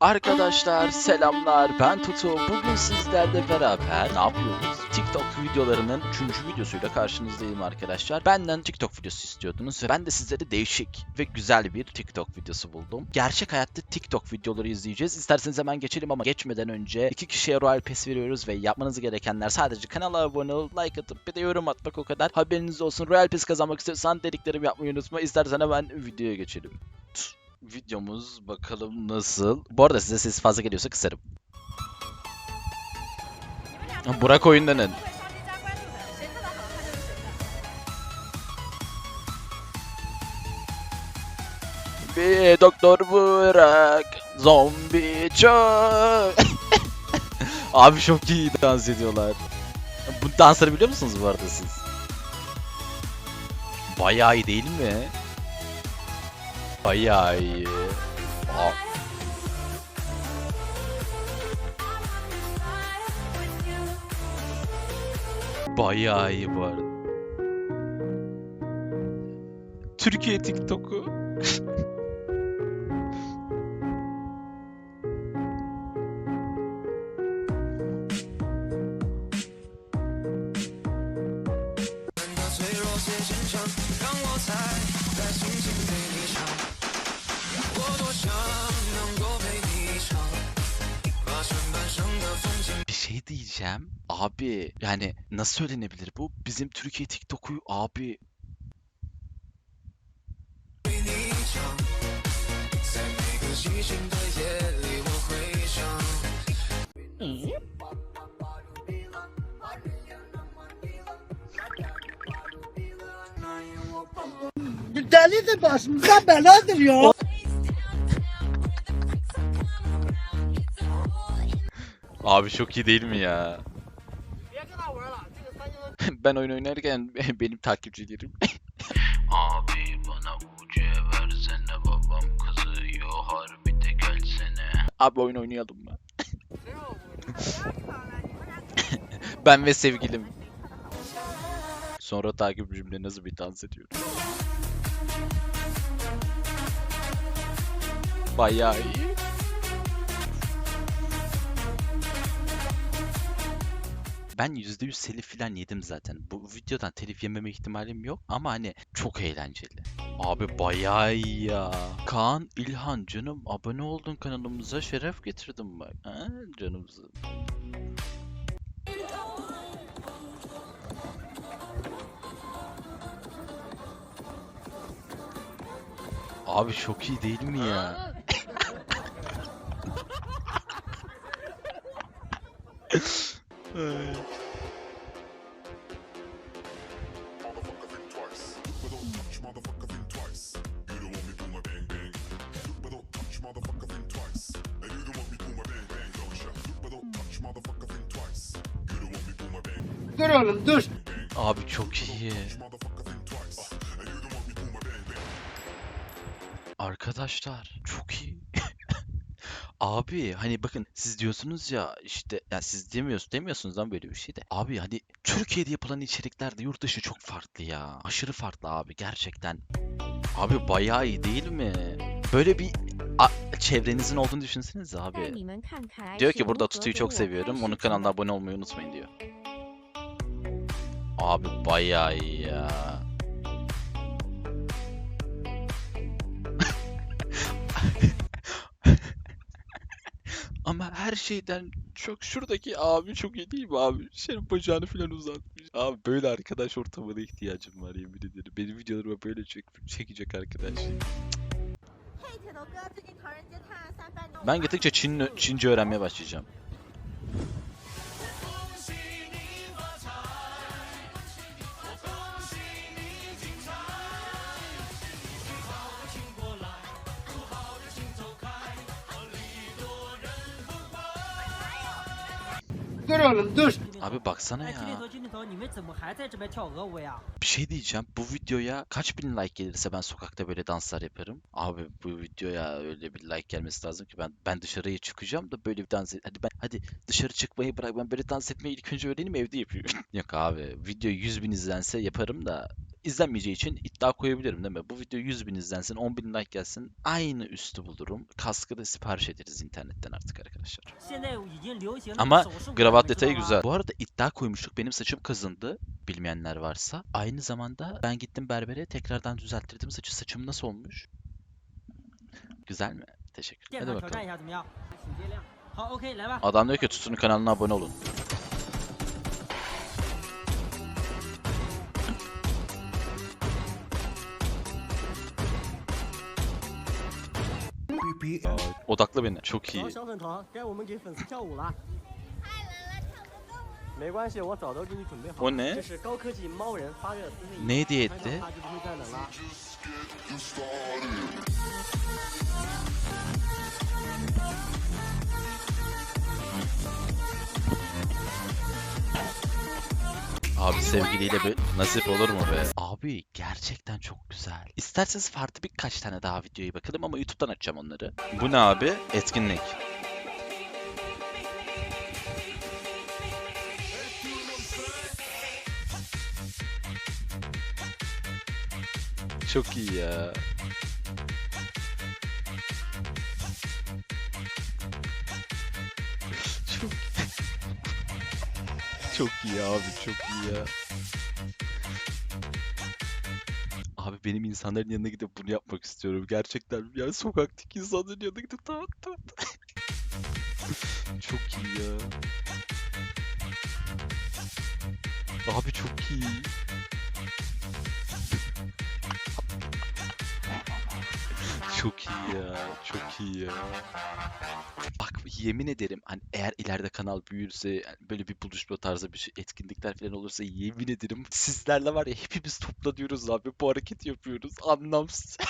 Arkadaşlar selamlar ben Tutu. Bugün sizlerle beraber ne yapıyoruz? TikTok videolarının 3. videosuyla karşınızdayım arkadaşlar. Benden TikTok videosu istiyordunuz ve ben de sizlere değişik ve güzel bir TikTok videosu buldum. Gerçek hayatta TikTok videoları izleyeceğiz. İsterseniz hemen geçelim ama geçmeden önce iki kişiye Royal Pass veriyoruz ve yapmanız gerekenler sadece kanala abone olup like atıp bir de yorum atmak o kadar. Haberiniz olsun. Royal Pass kazanmak istiyorsan dediklerimi yapmayı unutma. İstersen hemen videoya geçelim videomuz bakalım nasıl. Bu arada size ses fazla geliyorsa kısarım. Burak oyundanın. Bir doktor Burak zombi çok. Abi çok iyi dans ediyorlar. Bu dansları biliyor musunuz bu arada siz? Bayağı iyi değil mi? Bayağı iyi. Aa, Bayağı iyi bu arada. Türkiye TikTok'u. Diyeceğim. Abi yani nasıl söylenebilir bu? Bizim Türkiye TikTok'u abi 你 deli de başımıza beladır ya. Abi çok iyi değil mi ya? ben oyun oynarken benim takipçilerim. Abi bana ucu versene babam kızıyor harbi de gelsene. Abi oyun oynayalım mı? ben ve sevgilim. Sonra takipçimle nasıl bir dans ediyorum. Bayağı iyi. Ben %100 telif falan yedim zaten. Bu videodan telif yememe ihtimalim yok ama hani çok eğlenceli. Abi bayağı iyi ya. Kaan İlhan canım abone oldun kanalımıza şeref getirdin bak. Ha, canımsın. Abi çok iyi değil mi ya? Dur oğlum dur. Abi çok iyi. Arkadaşlar çok iyi. Abi hani bakın siz diyorsunuz ya işte ya siz demiyorsunuz demiyorsunuz lan böyle bir şey de. Abi hani Türkiye'de yapılan içerikler de yurt dışı çok farklı ya. Aşırı farklı abi gerçekten. Abi bayağı iyi değil mi? Böyle bir A- çevrenizin olduğunu düşünseniz abi. Diyor ki burada tutuyu çok seviyorum. Onun kanalına abone olmayı unutmayın diyor. Abi bayağı iyi ya. Ama her şeyden çok şuradaki abi çok iyi değil mi abi? Senin bacağını falan uzatmış. Abi böyle arkadaş ortamına ihtiyacım var yemin ederim. Benim videolarıma böyle çek çekecek arkadaş. Ben gittikçe Çin, Çince öğrenmeye başlayacağım. Dur dur. Abi baksana ya. Bir şey diyeceğim. Bu videoya kaç bin like gelirse ben sokakta böyle danslar yaparım. Abi bu videoya öyle bir like gelmesi lazım ki ben ben dışarıya çıkacağım da böyle bir dans et. Hadi ben hadi dışarı çıkmayı bırak ben böyle dans etmeyi ilk önce öğreneyim evde yapıyorum. Yok abi video 100 bin izlense yaparım da izlenmeyeceği için iddia koyabilirim değil mi? Bu video 100 bin izlensin, 10 bin like gelsin. Aynı üstü bulurum. Kaskı da sipariş ederiz internetten artık arkadaşlar. Ama gravat detayı güzel. Bu arada iddia koymuştuk. Benim saçım kazındı. Bilmeyenler varsa. Aynı zamanda ben gittim berbere tekrardan düzelttirdim saçı. Saçım nasıl olmuş? Güzel mi? Teşekkür. Hadi bakalım. Adam diyor ki tutun kanalına abone olun. Odakla beni. Çok iyi. 小粉团，该我们给粉丝跳舞了。没关系，我早都给你准备好 O 了。 ne? 这是高科技猫人发热滋润仪， Ne hediye 拍 etti? 照它就不会再冷了。 Abi sevgiliyle bir nasip olur mu be? Abi gerçekten çok güzel. İsterseniz farklı birkaç tane daha videoya bakalım ama YouTube'dan açacağım onları. Bu ne abi? Etkinlik. Çok iyi ya. Çok iyi abi çok iyi ya. Abi benim insanların yanına gidip bunu yapmak istiyorum. Gerçekten yani sokaktaki insanların yanına gidip tamam tamam. çok iyi ya. Abi çok iyi. Çok iyi ya. Çok iyi ya. Bak yemin ederim hani eğer ileride kanal büyürse yani böyle bir buluşma tarzı bir şey etkinlikler falan olursa yemin ederim sizlerle var ya hepimiz toplanıyoruz abi bu hareketi yapıyoruz anlamsız.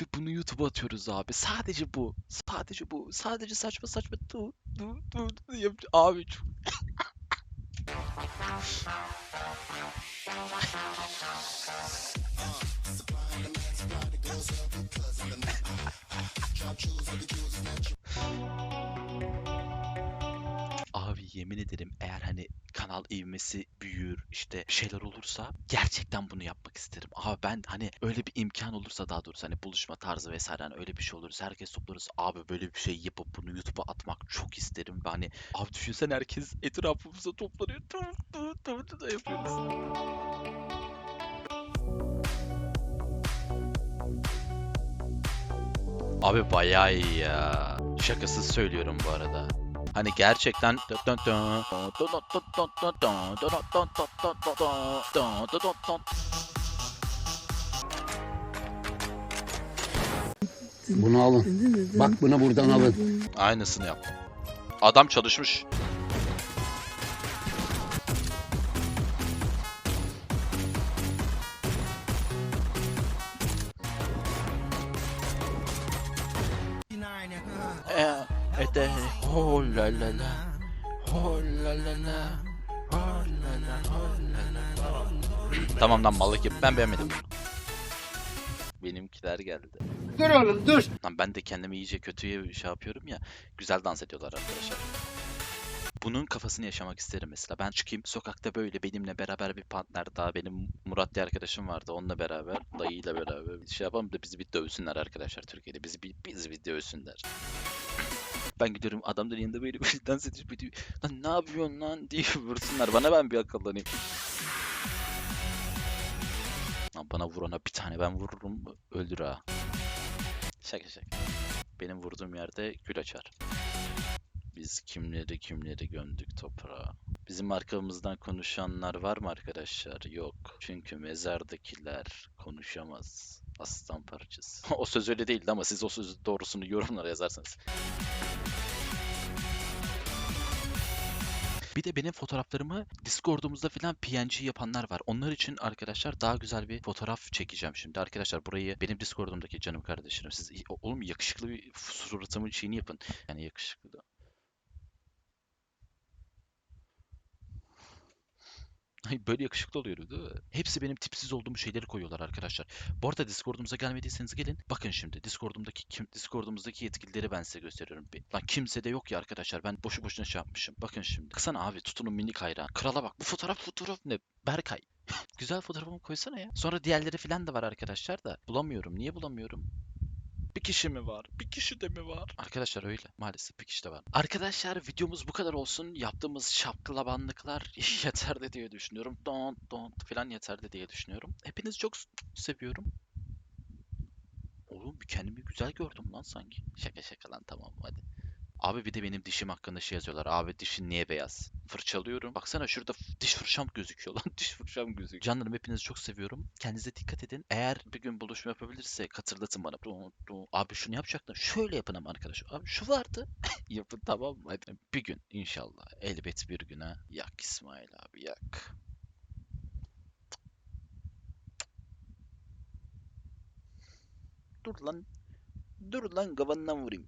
Ve bunu YouTube'a atıyoruz abi. Sadece bu. Sadece bu. Sadece saçma saçma tu tu tu tu yap- Abi çok Abi yemin ederim eğer hani kanal ivmesi büyür işte şeyler olursa gerçekten bunu yapmak isterim. Abi ben hani öyle bir imkan olursa daha doğrusu hani buluşma tarzı vesaire hani öyle bir şey olursa herkes toplanırsa abi böyle bir şey yapıp bunu YouTube'a atmak çok isterim. Ve hani abi düşünsene herkes etrafımıza toplanıyor. Tu, tu, tu da yapıyoruz. Abi bayağı iyi ya. Şakasız söylüyorum bu arada. Hani gerçekten Bunu alın. Bak bunu buradan alın. aynısını yaptım. Adam çalışmış. Eh, ete, oh la la la, oh la la la, oh la la, oh la la. Tamam lan mallık yap. Ben beğenmedim. Benimkiler geldi. Dur oğlum dur. Lan ben de kendimi iyice kötüye şey yapıyorum ya. Güzel dans ediyorlar arkadaşlar. Bunun kafasını yaşamak isterim mesela. Ben çıkayım sokakta böyle benimle beraber bir partner daha benim Murat diye arkadaşım vardı. Onunla beraber, dayıyla beraber bir şey yapalım da bizi bir dövsünler arkadaşlar Türkiye'de. Bizi bir, bizi bir dövsünler. Ben gidiyorum adamların yanında böyle böyle dans edip böyle lan ne yapıyorsun lan diye vursunlar. Bana ben bir akıllanayım. Lan bana vurana bir tane ben vururum öldür ha. Şaka şaka. Benim vurduğum yerde gül açar. Biz kimleri kimleri gömdük toprağa. Bizim arkamızdan konuşanlar var mı arkadaşlar? Yok. Çünkü mezardakiler konuşamaz. Aslan parçası. o söz öyle değildi ama siz o sözün doğrusunu yorumlara yazarsanız. Bir de benim fotoğraflarımı Discord'umuzda falan PNG yapanlar var. Onlar için arkadaşlar daha güzel bir fotoğraf çekeceğim şimdi. Arkadaşlar burayı benim Discord'umdaki canım kardeşlerim. Siz oğlum yakışıklı bir suratımın şeyini yapın. Yani yakışıklı da. Böyle yakışıklı oluyorum değil mi? Hepsi benim tipsiz olduğum şeyleri koyuyorlar arkadaşlar. Bu arada Discord'umuza gelmediyseniz gelin. Bakın şimdi Discord'umdaki kim Discord'umuzdaki yetkilileri ben size gösteriyorum. Bir- Lan kimse de yok ya arkadaşlar. Ben boşu boşuna şey yapmışım. Bakın şimdi. Kısana abi tutunun minik hayran. Krala bak. Bu fotoğraf fotoğraf ne? Berkay. Güzel fotoğrafımı koysana ya. Sonra diğerleri falan da var arkadaşlar da. Bulamıyorum. Niye bulamıyorum? Bir kişi mi var? Bir kişi de mi var? Arkadaşlar öyle. Maalesef bir kişi de var. Arkadaşlar videomuz bu kadar olsun. Yaptığımız şapkılabanlıklar yeterli diye düşünüyorum. Don't don't falan yeterli diye düşünüyorum. Hepinizi çok seviyorum. Oğlum kendimi güzel gördüm lan sanki. Şaka şaka lan tamam hadi. Abi bir de benim dişim hakkında şey yazıyorlar. Abi dişin niye beyaz? Fırçalıyorum. Baksana şurada diş fırçam gözüküyor lan. Diş fırçam gözüküyor. Canlarım hepinizi çok seviyorum. Kendinize dikkat edin. Eğer bir gün buluşma yapabilirse hatırlatın bana. Abi şunu yapacaktın. Şöyle yapın ama arkadaş. Abi şu vardı. Yapın tamam mı? Hadi. Bir gün inşallah. Elbet bir gün ha. Yak İsmail abi yak. Dur lan. Dur lan kafandan vurayım.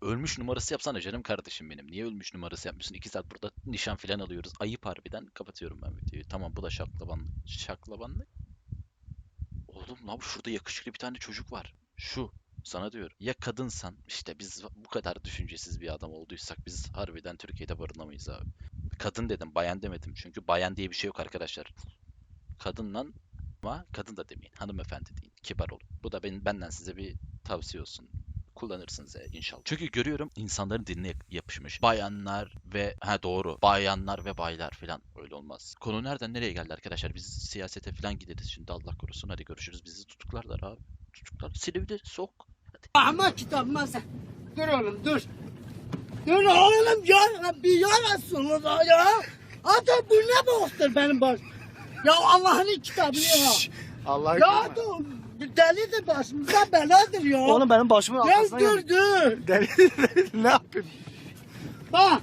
Ölmüş numarası yapsana canım kardeşim benim. Niye ölmüş numarası yapmıyorsun? İki saat burada nişan falan alıyoruz. Ayıp harbiden. Kapatıyorum ben videoyu. Tamam bu da şaklabanlık. Şaklabanlık. Oğlum lan şurada yakışıklı bir tane çocuk var. Şu. Sana diyorum. Ya kadınsan işte biz bu kadar düşüncesiz bir adam olduysak biz harbiden Türkiye'de barınamayız abi. Kadın dedim bayan demedim. Çünkü bayan diye bir şey yok arkadaşlar. Kadın lan ama kadın da demeyin. Hanımefendi deyin. Kibar olun. Bu da benim, benden size bir tavsiye olsun kullanırsınız e, inşallah. Çünkü görüyorum insanların diline yapışmış. Bayanlar ve ha doğru. Bayanlar ve baylar falan öyle olmaz. Konu nereden nereye geldi arkadaşlar? Biz siyasete falan gideriz şimdi Allah korusun. Hadi görüşürüz. Bizi tutuklarlar abi. Tutuklar. Silivri sok. Ama kitabıma sen. Dur oğlum dur. Dur oğlum ya bir ya Resulullah ya. Adam bu ne boktur benim baş. Ya Allah'ın kitabı ya. Allah Ya dur. Delidir başımıza beladır ya. Oğlum benim başımın arkasına dur dur. Deli ne yapayım? Bak